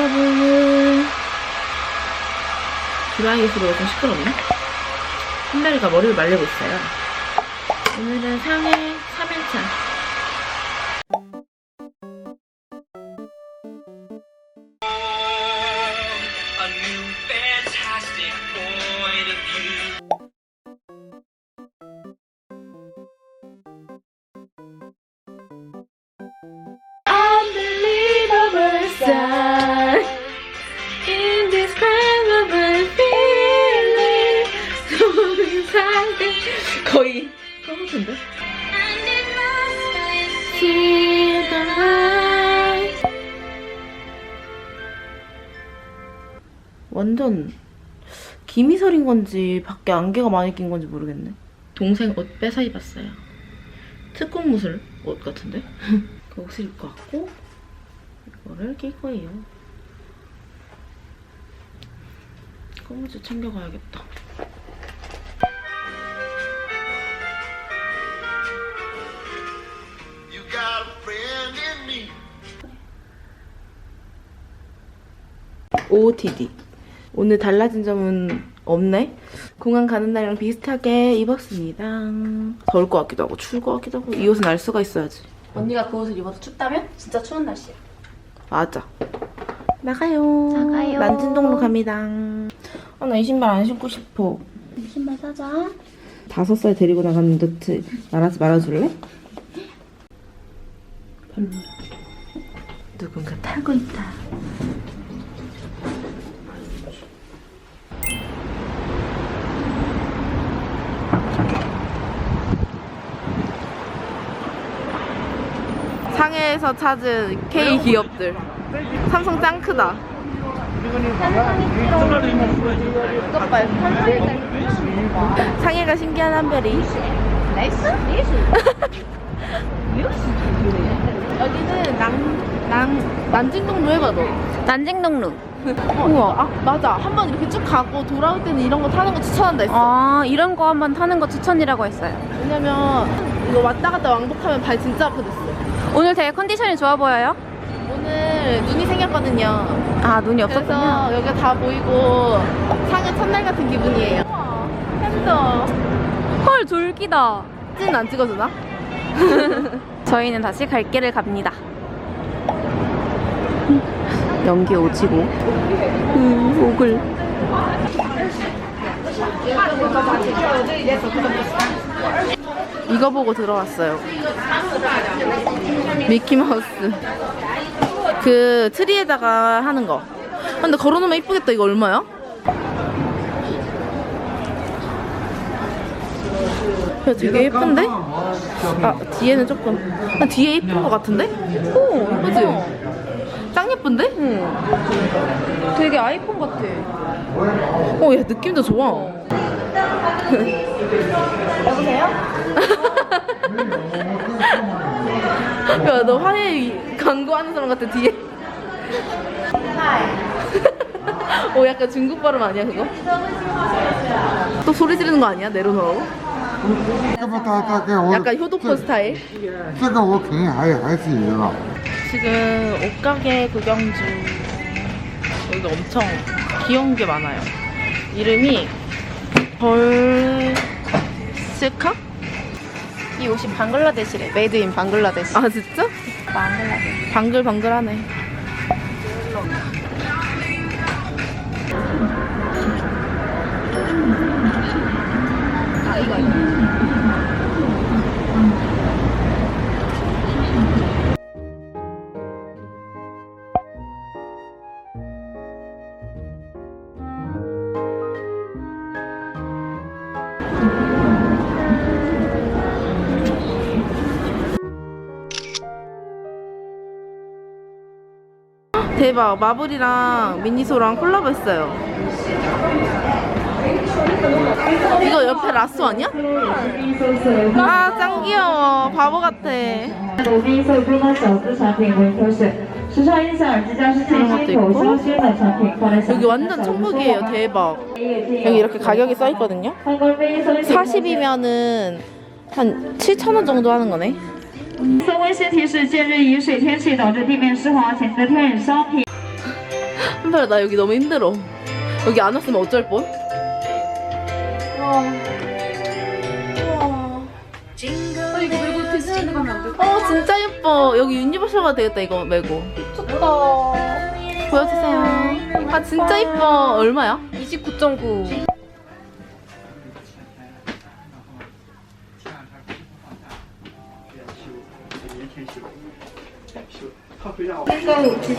여러분 드라이기스로 좀 시끄럽네. 한별이가 머리를 말리고 있어요. 오늘은 상해 3일차 완전 김희설인 건지 밖에 안개가 많이 낀 건지 모르겠네 동생 옷 뺏어 입었어요 특공 무술 옷 같은데? 그 옷을 입고 왔고 이거를 낄 거예요. 꼬무즈 챙겨가야겠다. OOTD. 오늘 달라진 점은 없네. 공항 가는 날이랑 비슷하게 입었습니다. 더울 것 같기도 하고 추울 것 같기도 하고 이 옷은 알 수가 있어야지. 언니가 그 옷을 입어도 춥다면 진짜 추운 날씨야. 맞아. 나가요. 나가요. 난진동로 갑니다. 아, 나 이 신발 안 신고 싶어. 신발 사자. 다섯 살 데리고 나갔는데 말하지 말아줄래? 별로야. 누군가 타고 있다. 상해에서 찾은 K 기업들. 삼성 짱 크다. 상해가 신기한 한별이. 여기는 남, 남, 난징동로 해봐, 너. 난징동로. 우와. 아, 맞아. 한 번 이렇게 쭉 가고 돌아올 때는 이런 거 타는 거 추천한다 했어. 아 이런 거 한번 타는 거 추천이라고 했어요. 왜냐면 이거 왔다 갔다 왕복하면 발 진짜 아프댔어. 오늘 되게 컨디션이 좋아 보여요? 오늘 눈이 생겼거든요. 아 눈이 없었군요. 그래서 여기가 다 보이고 상해 첫날 같은 기분이에요. 햄더. 헐 졸기다. 찐안 찍어주나? 저희는 다시 갈 길을 갑니다. 연기 오지고. 음, 오글. 이거 보고 들어왔어요. 미키마우스. 그 트리에다가 하는 거. 근데 걸어놓으면 이쁘겠다. 이거 얼마야? 야, 되게 예쁜데? 아, 뒤에는 조금. 아, 뒤에 예쁜 거 같은데? 오, 그지? 짱 예쁜데? 응. 되게 아이폰 같아. 오, 야, 느낌도 좋아. 야, 너 화해 광고하는 사람 같아, 뒤에. 오, 약간 중국 발음 아니야, 그거? 또 소리 지르는 거 아니야? 내려놓으라고? 这么大大概我 약간 효도폰 스타일? 这个我肯定还还是有的。 지금 옷가게 구경 중. 여기 엄청 귀여운 게 많아요. 이름이 벌스카? 이 옷이 방글라데시래. 메이드 인 방글라데시. 아, 진짜? 방글라데시. 방글방글하네. 대박. 마블이랑 미니소랑 콜라보 했어요. 이거 옆에 라쏘 아니야? 아, 짱 귀여워. 바보 같아. 鲁冰色中的小资产品为特选，时尚音响耳机架是最新口香薰的产品，放在小 여기 완전 천국이에요. 대박. 여기 이렇게 가격이 써 있거든요. 参观非搜 40이면은 한 7,000원 정도 하는 거네. 送温馨提示：近日宜水天气导致地面湿滑，请择天然商品。 한별아 나 여기 너무 힘들어. 여기 안 왔으면 어쩔 뻔? 어 진짜 예뻐. 여기 유니버셜 가도 되겠다 이거 메고. 좋다. 보여주세요. 아 진짜 예뻐. 얼마야? 29.9.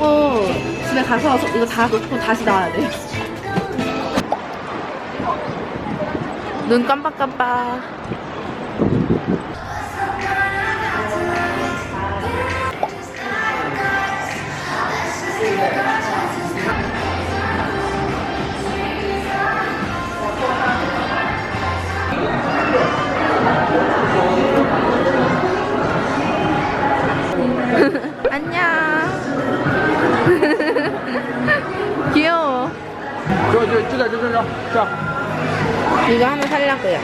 사고 집에 가서 이거 다 놓고 다시 나와야 돼. 눈 깜빡깜빡. 자, 자. 이거 하나 살라고요.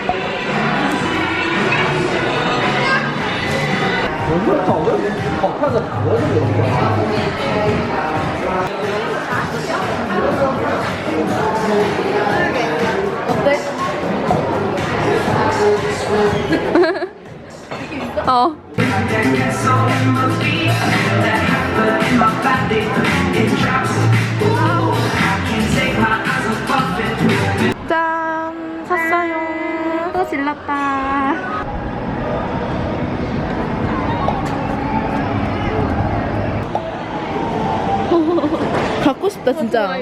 오늘 저는 벅차서 거야? 어때? 어. I 어. 맛있다 진짜. 아,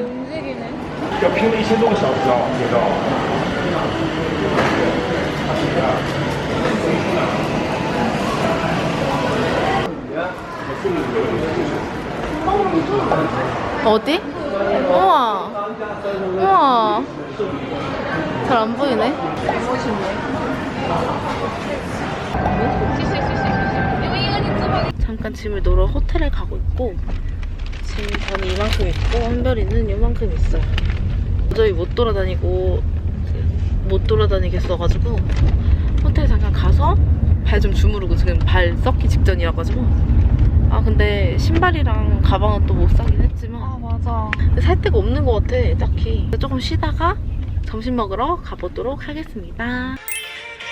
옆에 있는 신동 샤오샤오 어디? 우와. 우와. 잘 안 보이네. 잠깐 짐을 놓으러 호텔에 가고 있고 지금 저는 이만큼 있고 한별이는 이만큼 있어요. 도저히 못 돌아다니고 못 돌아다니겠어가지고 호텔 잠깐 가서 발 좀 주무르고 지금 발 썩기 직전이라 가지고 아 근데 신발이랑 가방은 또 못 사긴 했지만 아, 맞아. 살 데가 없는 것 같아 딱히 조금 쉬다가 점심 먹으러 가보도록 하겠습니다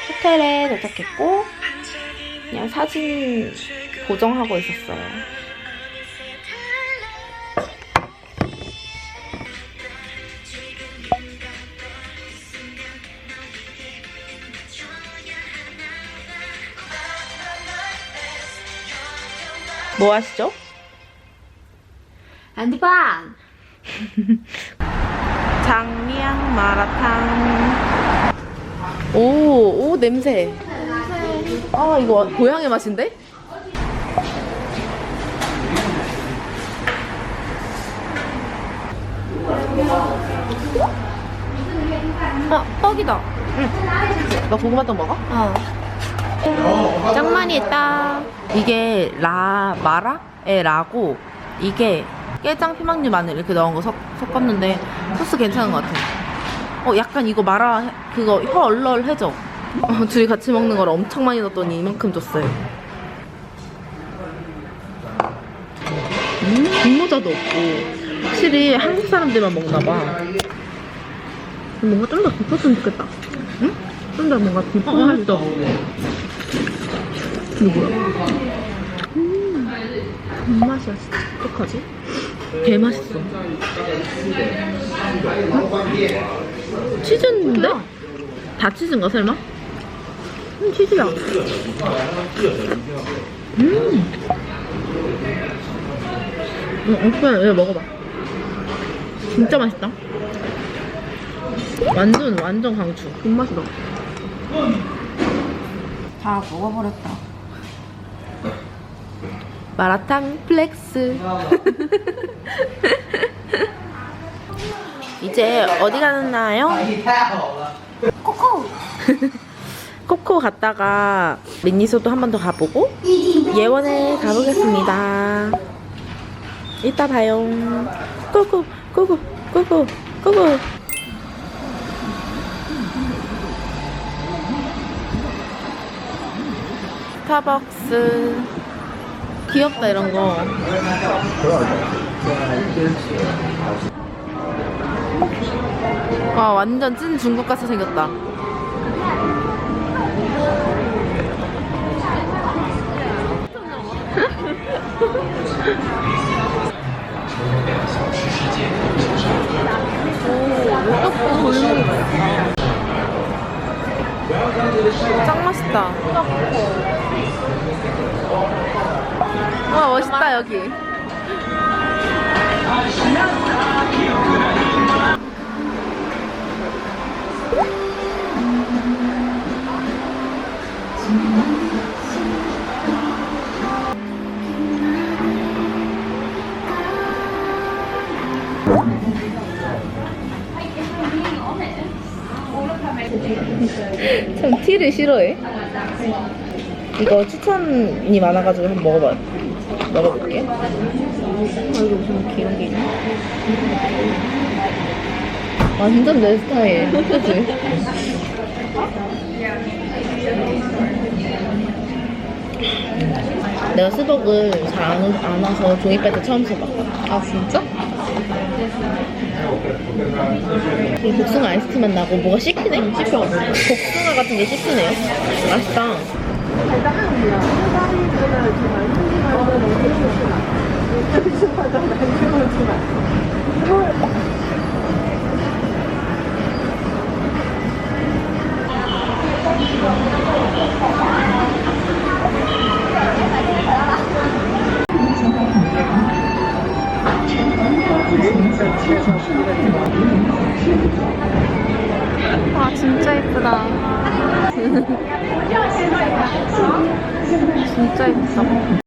호텔에 도착했고 그냥 사진 보정하고 있었어요 뭐 하시죠? 안디반! 장미향 마라탕. 오, 오, 냄새. 아, 이거 고향의 맛인데? 아, 떡이다. 응. 너 고구마 떡 먹어? 어. 짱 많이 했다. 이게 라 마라에 라고 이게 깨장 피망류 마늘 이렇게 넣은 거 섞, 섞었는데 소스 괜찮은 것 같아. 어 약간 이거 마라 그거 혀 얼얼해져. 어, 둘이 같이 먹는 걸 엄청 많이 넣었더니 이만큼 줬어요. 음, 분모자도 없고 확실히 한국 사람들만 먹나 봐. 뭔가 좀 더 깊었으면 좋겠다. 응? 좀 더 뭔가 깊은 어, 맛있어. 뭐야? 음, 맛이야 진짜. 어떡하지? 개 맛있어. 응? 치즈인데? 다 치즈인가 설마? 음, 치즈야. 음. 응, 오빠 이거 먹어봐. 진짜 맛있다. 완전 완전 강추. 존맛이다. 다 먹어버렸다. 마라탕 플렉스. 이제 어디 가나요? 코코. 코코 갔다가 린니소도 한 번 더 가보고 예원에 가보겠습니다. 이따 봐요. 코코 코코 코코 코코. 스타벅스. 귀엽다 이런 거. 와 완전 찐 중국 같이 생겼다. 짱 맛있다. 와 멋있다 여기. 이거 추천이 많아가지고 한번 먹어봐. 먹어볼게. 아, 이거 무슨 귀여운 게 있네. 완전 내 스타일. 그치? 내가 스벅을 잘안 안 와서 종이백 때 처음 써봐. 아, 진짜? 이 복숭아 아이스티만 나고 뭐가 씹히네? 씹혀. 복숭아 같은 게 씹히네요. 맛있다. 와 진짜 예쁘다. 진짜 예쁘다.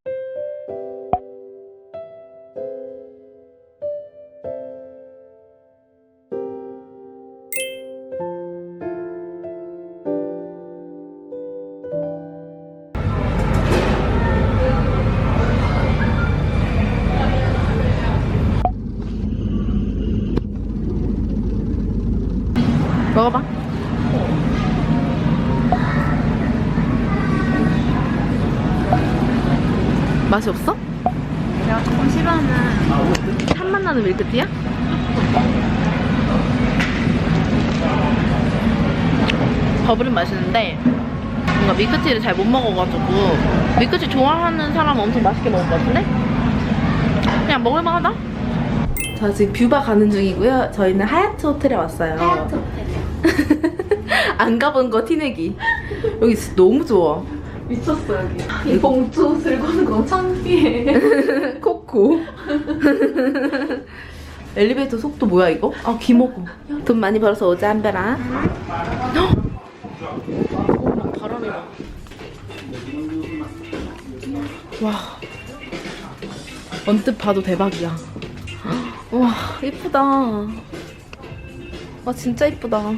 버블은 맛있는데 뭔가 밀크티를 잘 못 먹어가지고 밀크티 좋아하는 사람은 엄청 맛있게 먹을 것 같은데? 그냥 먹을만하다? 저 지금 뷰바 가는 중이고요. 저희는 하얏트 호텔에 왔어요. 하얏트 호텔이요? 안 가본 거 티내기. 여기 진짜 너무 좋아. 미쳤어 여기. 이 봉투 들고 오는 거 창피해. 코코. 엘리베이터 속도 뭐야 이거? 아 귀 먹어. 돈 많이 벌어서 오자 한별아. 와. 언뜻 봐도 대박이야. 와 예쁘다. 와 진짜 예쁘다.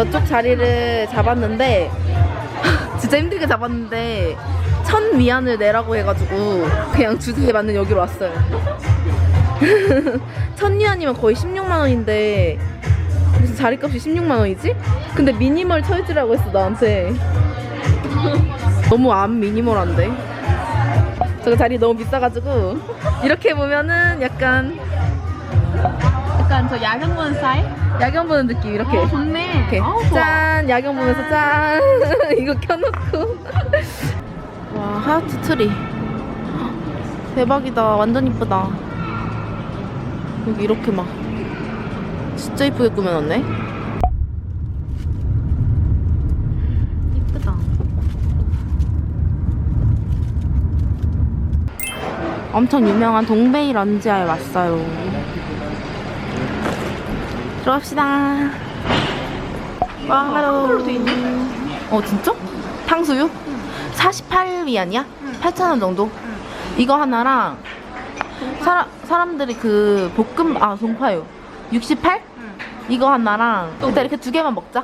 저쪽 자리를 잡았는데 진짜 힘들게 잡았는데 천 위안을 내라고 해가지고 그냥 주제에 맞는 여기로 왔어요. 천 위안이면 거의 16만 원인데 무슨 자리값이 16만 원이지? 근데 미니멀 처이즈라고 했어 나한테. 너무 안 미니멀한데. 저거 자리 너무 비싸가지고 이렇게 보면은 약간 약간 저 야경 보는 스타일? 야경 보는 느낌 이렇게. 어, 좋네. 이렇게 좋아. 짠 야경 보면서 짠 이거 켜놓고 와 하트 트리 대박이다 완전 이쁘다 여기 이렇게 막 진짜 이쁘게 꾸며놨네. 이쁘다. 엄청 유명한 동베이 런지아에 왔어요. 들어갑시다. 와, 로 어, 진짜? 탕수육? 48위안이야? 8,000원 정도? 이거 하나랑 사람 사람들이 그 볶음 아 동파요 68? 이거 하나랑 일단 이렇게 두 개만 먹자.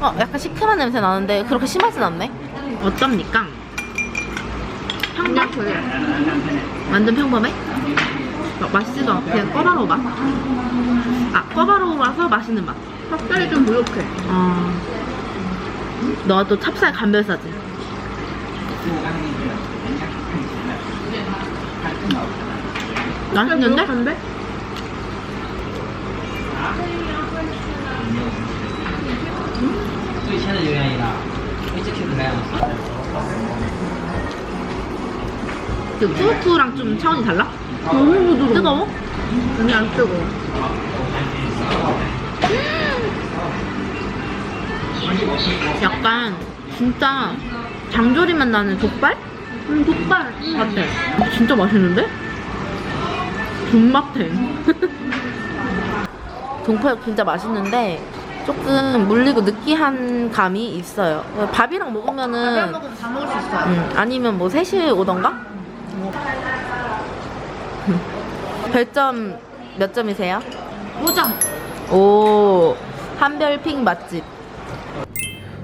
어 약간 시큼한 냄새 나는데 그렇게 심하진 않네. 어쩝니까? 평범? 완전 평범해? 어, 맛있지도 않고 그냥 꿔바로우 맛? 아 꿔바로우라서 맛있는 맛. 찹쌀이 좀 부족해. 아. 너가 또 찹쌀 감별사지. 맛있는데? 부족한데? 그 푸푸랑 좀 차원이 달라? 너무 부드러워. 뜨거워? 아니, 안 뜨거워. 약간 진짜 장조림 맛 나는 족발? 음, 족발. 같아. 진짜 맛있는데? 존맛탱. 동파육 진짜 맛있는데 조금 물리고 느끼한 감이 있어요. 밥이랑 먹으면은 먹으면 다 먹을 수 있어. 음, 아니면 뭐 셋이 오던가? 별점 몇 점이세요? 5점. 오, 한별핑 맛집.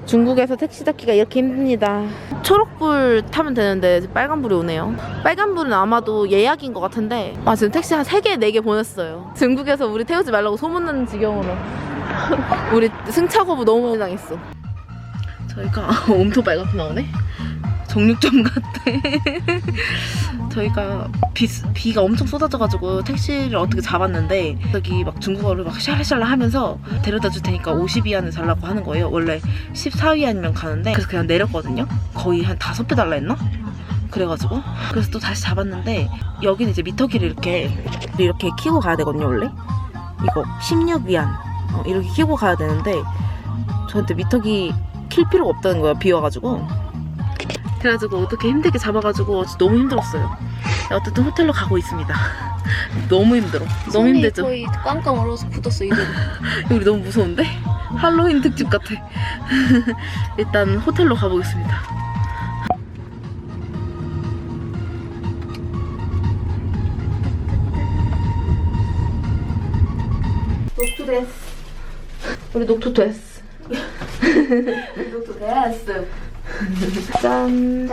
중국에서 택시 잡기가 이렇게 힘듭니다. 초록불 타면 되는데 빨간불이 오네요. 빨간불은 아마도 예약인 것 같은데 아 지금 택시 한 3개, 4개 보냈어요. 중국에서 우리 태우지 말라고 소문나는 지경으로 우리 승차 거부 너무 많이 당했어. 저희가 엄청 빨갛게 나오네. 정육점 같아. 저희가 비, 비가 엄청 쏟아져가지고 택시를 어떻게 잡았는데 여기 막 중국어를 막 샬라샬라 하면서 데려다 줄 테니까 50위안을 달라고 하는 거예요. 원래 14위안이면 가는데 그래서 그냥 내렸거든요. 거의 한 다섯 배 달라 했나? 그래가지고 그래서 또 다시 잡았는데 여기는 이제 미터기를 이렇게 이렇게 키고 가야 되거든요 원래 이거 16위안 어, 이렇게 키고 가야 되는데 저한테 미터기 킬 필요가 없다는 거야 비 와가지고 그래가지고 어떻게 힘들게 잡아가지고 너무 힘들었어요. 어쨌든 호텔로 가고 있습니다. 너무 힘들어. 너무 힘들죠. 거의 꽝꽝 얼어서 굳었어, 이제. 우리 너무 무서운데? 할로윈 특집 같아. 일단 호텔로 가보겠습니다. 우리 녹투 데스. 녹두 데스. 짠.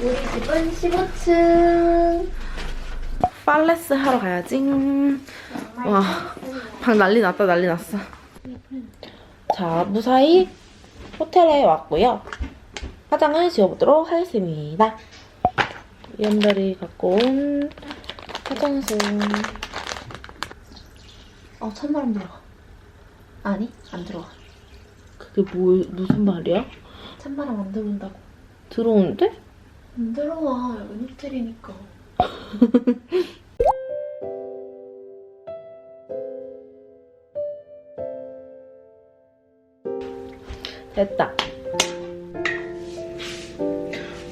우리 집은 15층. 빨래스 하러 가야지. 와, 방 난리 났다, 난리 났어. 자, 무사히 호텔에 왔고요. 화장을 지워보도록 하겠습니다. 연별이 갖고 온 화장솜. 어, 찬바람 들어가. 아니, 안 들어가. 그게 뭐, 무슨 말이야? 찬바람 안 들어온다고. 들어오는데? 안 들어와. 여긴 호텔이니까. 됐다.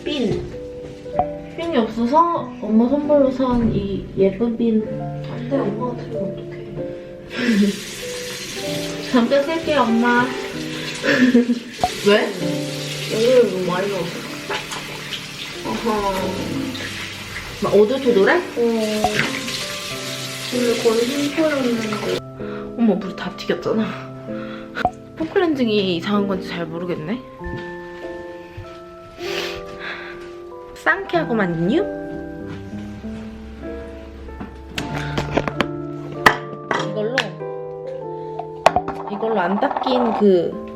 핀. 핀이 없어서 엄마 선물로 산 이 예쁜 핀. 안 돼, 엄마가 들면 어떡해. 잠깐 쓸게요, 엄마. 왜? 여기를 너무 많이 넣었어. 어허. 막 오돌토돌해? 어. 원래 거의 흰포였는데. 어머, 물다 튀겼잖아. 폼클렌징이 이상한 건지 잘 모르겠네. 상쾌하고만 있뉴? 이걸로 안 닦인 그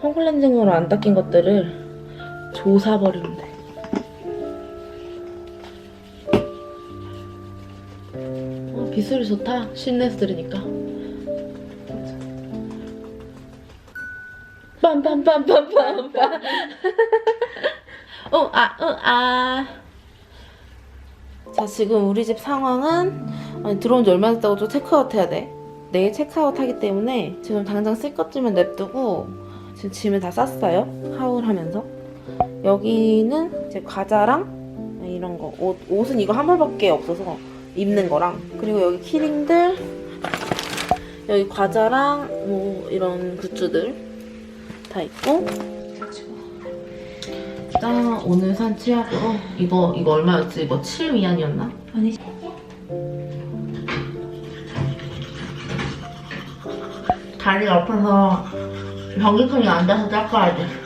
폼클렌징으로 안 닦인 것들을 조사버리면 돼. 어, 빗소리 좋다. 실내에서 들으니까. 빰빰빰빰빰빰. 어, 아, 어, 아. 자, 지금 우리 집 상황은 아니, 들어온 지 얼마 됐다고 또 체크아웃 해야 돼. 내일 체크아웃 하기 때문에 지금 당장 쓸 것쯤은 냅두고 지금 짐을 다 쌌어요. 하울하면서. 여기는 이제 과자랑 이런 거. 옷, 옷은 이거 한 벌밖에 없어서 입는 거랑. 그리고 여기 키링들. 여기 과자랑 뭐 이런 굿즈들 다 있고. 짠 오늘 산 치약으로 이거 이거 얼마였지? 이거 7위안이었나? 아니. 다리가 아파서 전기통이 안 돼서 닦아야 돼.